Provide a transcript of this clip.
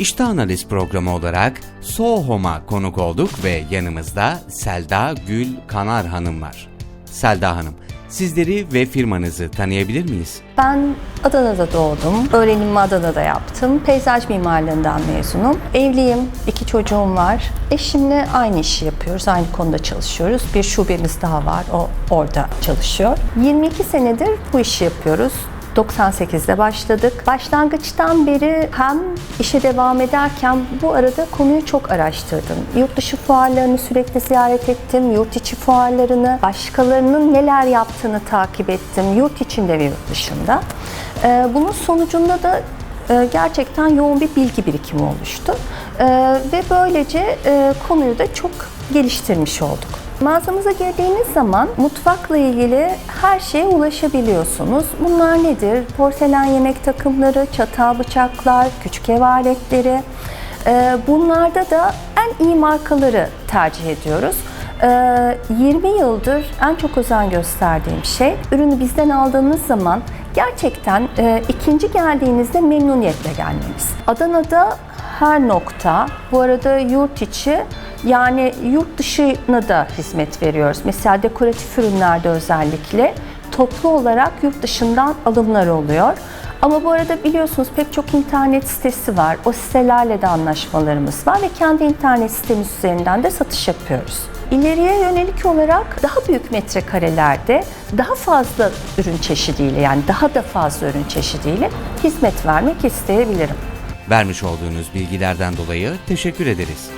İşte Analiz programı olarak Sohom'a konuk olduk ve yanımızda Selda Gül Kanar Hanım var. Selda Hanım, sizleri ve firmanızı tanıyabilir miyiz? Ben Adana'da doğdum. Öğrenimimi Adana'da yaptım. Peyzaj mimarlığından mezunum. Evliyim. iki çocuğum var. Eşimle aynı işi yapıyoruz. Aynı konuda çalışıyoruz. Bir şubemiz daha var. O orada çalışıyor. 22 senedir bu işi yapıyoruz. 98'de başladık. Başlangıçtan beri hem işe devam ederken bu arada konuyu çok araştırdım. Yurt dışı fuarlarını sürekli ziyaret ettim. Yurt içi fuarlarını, başkalarının neler yaptığını takip ettim. Yurt içinde ve yurt dışında. Ee, Bunun sonucunda da e, gerçekten yoğun bir bilgi birikimi oluştu. Ee, Ve böylece e, konuyu da çok geliştirmiş olduk. Mağazamıza girdiğiniz zaman mutfakla ilgili her şeye ulaşabiliyorsunuz. Bunlar nedir? Porselen yemek takımları, çatal bıçaklar, küçük ev aletleri. Ee, Bunlarda da en iyi markaları tercih ediyoruz. Ee, 20 yıldır en çok özen gösterdiğim şey ürünü bizden aldığınız zaman gerçekten e, ikinci geldiğinizde memnuniyetle gelmeniz. Adana'da her nokta, bu arada yurt içi yani yurt dışına da hizmet veriyoruz. Mesela dekoratif ürünlerde özellikle toplu olarak yurt dışından alımlar oluyor. Ama bu arada biliyorsunuz pek çok internet sitesi var. O sitelerle de anlaşmalarımız var ve kendi internet sitemiz üzerinden de satış yapıyoruz. İleriye yönelik olarak daha büyük metrekarelerde daha fazla ürün çeşidiyle yani daha da fazla ürün çeşidiyle hizmet vermek isteyebilirim. Vermiş olduğunuz bilgilerden dolayı teşekkür ederiz.